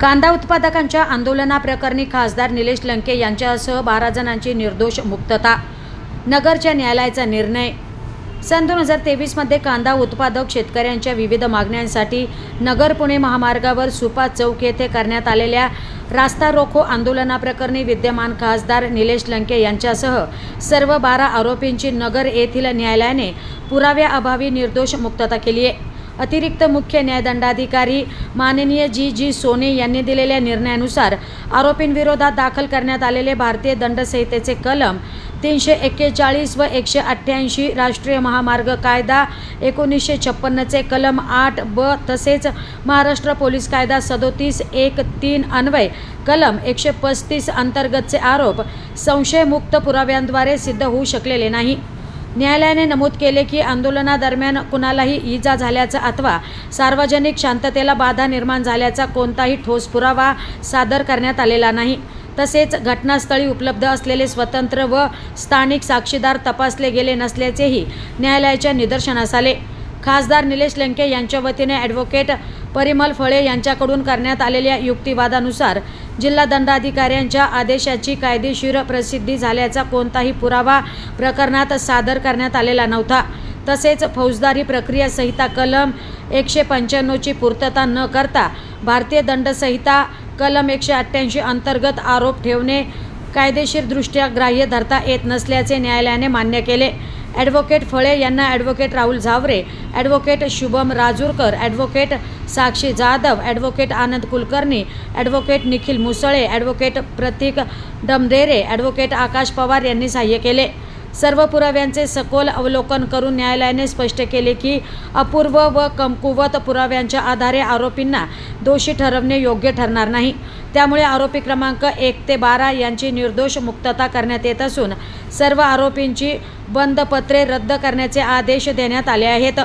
कांदा उत्पादकांच्या आंदोलनाप्रकरणी खासदार निलेश लंके यांच्यासह बारा जणांची निर्दोष मुक्तता नगरच्या न्यायालयाचा निर्णय. सन दोन हजार तेवीसमध्ये कांदा उत्पादक शेतकऱ्यांच्या विविध मागण्यांसाठी नगर पुणे महामार्गावर सुपा चौक येथे करण्यात आलेल्या रास्ता रोखो आंदोलनाप्रकरणी विद्यमान खासदार निलेश लंके यांच्यासह सर्व बारा आरोपींची नगर येथील न्यायालयाने पुराव्याअभावी निर्दोष मुक्तता केली आहे. अतिरिक्त मुख्य न्यायदंडाधिकारी माननीय जी जी सोने यांनी दिलेल्या निर्णयानुसार आरोपींविरोधात दाखल करण्यात आलेले भारतीय दंडसंहितेचे कलम तीनशे एक्केचाळीस व एकशे अठ्ठ्याऐंशी राष्ट्रीय महामार्ग कायदा एकोणीसशे छप्पन्नचे कलम आठ ब तसेच महाराष्ट्र पोलीस कायदा सदोतीस एक तीन अन्वय कलम एकशे पस्तीस अंतर्गतचे आरोप संशयमुक्त पुराव्यांद्वारे सिद्ध होऊ शकलेले नाही. न्यायालयाने नमूद केले की आंदोलनादरम्यान कुणालाही इजा झाल्याचा अथवा सार्वजनिक शांततेला बाधा निर्माण झाल्याचा कोणताही ठोस पुरावा सादर करण्यात आलेला नाही. तसेच घटनास्थळी उपलब्ध असलेले स्वतंत्र व स्थानिक साक्षीदार तपासले गेले नसल्याचेही न्यायालयाच्या निदर्शनास आले. खासदार निलेश लंके यांच्या वतीने ॲडव्होकेट परिमल फळे यांच्याकडून करण्यात आलेल्या युक्तिवादानुसार जिल्हा दंडाधिकाऱ्यांच्या आदेशाची कायदेशीर प्रसिद्धी झाल्याचा कोणताही पुरावा प्रकरणात सादर करण्यात आलेला नव्हता. तसेच फौजदारी प्रक्रिया संहिता कलम एकशे पंच्याण्णवची पूर्तता न करता भारतीय दंडसंहिता कलम एकशे अठ्ठ्याऐंशी अंतर्गत आरोप ठेवणे कायदेशीरदृष्ट्या ग्राह्य धरता येत नसल्याचे न्यायालयाने मान्य केले. ॲडव्होकेट फळे यांना advocate Rahul Zaware advocate Shubham Rajurkar advocate Sakshi Jadhav advocate Anand Kulkarni advocate Nikhil Musale advocate Pratik Damdere advocate Akash Pawar यांनी सहाय्य केले. सर्व पुराव्यांचे सखोल अवलोकन करून न्यायालयाने स्पष्ट केले की अपूर्व व कमकुवत पुराव्यांच्या आधारे आरोपींना दोषी ठरवणे योग्य ठरणार नाही. त्यामुळे आरोपी क्रमांक एक ते बारा यांची निर्दोष मुक्तता करण्यात येत असून सर्व आरोपींची बंदपत्रे रद्द करण्याचे आदेश देण्यात आले आहेत.